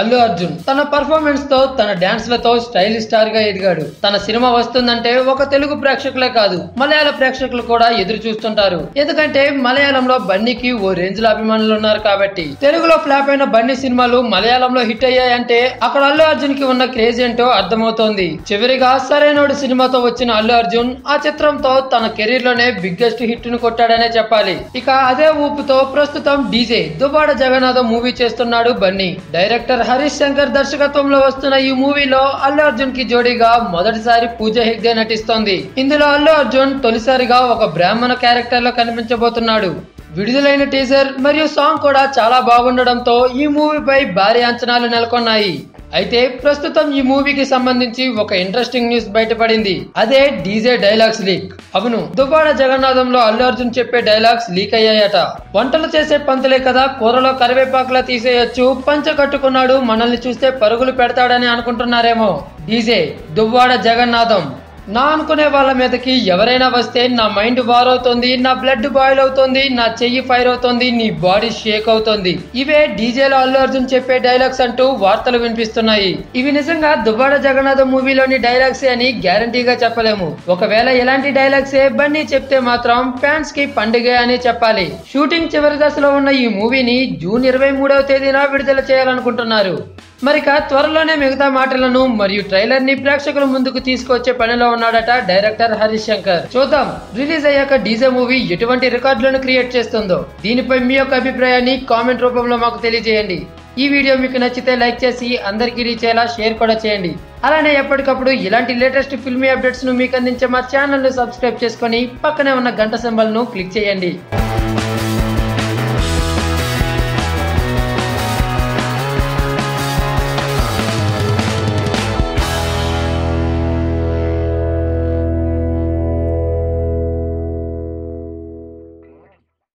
అల్లు అర్జున్ తన పర్ఫార్మెన్స్తో తన డాన్స్లతో స్టైలిష్ స్టార్గా ఎదిగాడు. తన సినిమా వస్తుందంటే ఒక తెలుగు ప్రేక్షకులే కాదు మలయాళ ప్రేక్షకులు కూడా ఎదురు చూస్తుంటారు. ఎందుకంటే మలయాళంలో బన్నీకి ఓ రేంజ్లో అభిమానులు ఉన్నారు కాబట్టి. తెలుగులో ఫ్లాప్ అయిన బన్నీ సినిమాలు మలయాళంలో హిట్ అయ్యాయంటే అక్కడ అల్లు అర్జున్కి ఉన్న క్రేజ్ ఏంటో అర్థమవుతోంది. చివరిగా సరైనోడు సినిమాతో వచ్చిన అల్లు అర్జున్ ఆ చిత్రంతో తన కెరీర్లోనే బిగ్గెస్ట్ హిట్ను కొట్టాడనే చెప్పాలి. ఇక అదే ఊపుతో ప్రస్తుతం డీజే దుబాడ జగన్నాథం మూవీ చేస్తున్నాడు బన్నీ. డైరెక్టర్ హరీష్ శంకర్ దర్శకత్వంలో వస్తున్న ఈ మూవీలో అల్లు అర్జున్కి జోడీగా మొదటిసారి పూజ హెగ్డే నటిస్తోంది. ఇందులో అల్లు అర్జున్ తొలిసారిగా ఒక బ్రాహ్మణ క్యారెక్టర్లో కనిపించబోతున్నాడు. విడుదలైన టీజర్ మరియు సాంగ్ కూడా చాలా బాగుండడంతో ఈ మూవీపై భారీ అంచనాలు నెలకొన్నాయి. అయితే ప్రస్తుతం ఈ మూవీకి సంబంధించి ఒక ఇంట్రెస్టింగ్ న్యూస్ బయటపడింది. అదే డీజే డైలాగ్స్ లీక్. అవును దుబాడ జగన్నాథంలో అల్లు అర్జున్ చెప్పే డైలాగ్స్ లీక్ అయ్యాయట. వంటలు చేసే పంతులే కదా కూరలో కరివేపాకులా తీసేయొచ్చు పంచ కట్టుకున్నాడు మనల్ని చూస్తే పరుగులు పెడతాడని అనుకుంటున్నారేమో. డీజే దువ్వాడ జగన్నాథం. నా అనుకునే వాళ్ళ మీదకి ఎవరైనా వస్తే నా మైండ్ వార్ అవుతుంది నా బ్లడ్ బాయిల్ అవుతుంది నా చెయ్యి ఫైర్ అవుతుంది నీ బాడీ షేక్ అవుతుంది. ఇవే డీజేలో అల్లు అర్జున్ చెప్పే డైలాగ్స్ అంటూ వార్తలు వినిపిస్తున్నాయి. ఇవి నిజంగా దుబ్బాడ జగన్నాథ్ మూవీలోని డైలాగ్స్ అని గ్యారంటీగా చెప్పలేము. ఒకవేళ ఎలాంటి డైలాగ్సే బన్నీ చెప్తే మాత్రం ఫ్యాన్స్కి పండుగ అని చెప్పాలి. షూటింగ్ చివరి దశలో ఉన్న ఈ మూవీని జూన్ ఇరవై మూడవ తేదీన విడుదల చేయాలనుకుంటున్నారు. మరిక త్వరలోనే మిగతా మాటలను మరియు ట్రైలర్ని ప్రేక్షకుల ముందుకు తీసుకొచ్చే పనిలో ఉన్నాడట డైరెక్టర్ హరీష్ శంకర్ చూద్దాం రిలీజ్ అయ్యాక డీజే మూవీ ఎటువంటి రికార్డులను క్రియేట్ చేస్తుందో. దీనిపై మీ యొక్క అభిప్రాయాన్ని కామెంట్ రూపంలో మాకు తెలియజేయండి. ఈ వీడియో మీకు నచ్చితే లైక్ చేసి అందరికీ రీచ్ అయ్యేలా షేర్ కూడా చేయండి. అలానే ఎప్పటికప్పుడు ఇలాంటి లేటెస్ట్ ఫిల్మీ అప్డేట్స్ను మీకు అందించే మా ఛానల్ను సబ్స్క్రైబ్ చేసుకొని పక్కనే ఉన్న గంట సింబల్ను క్లిక్ చేయండి.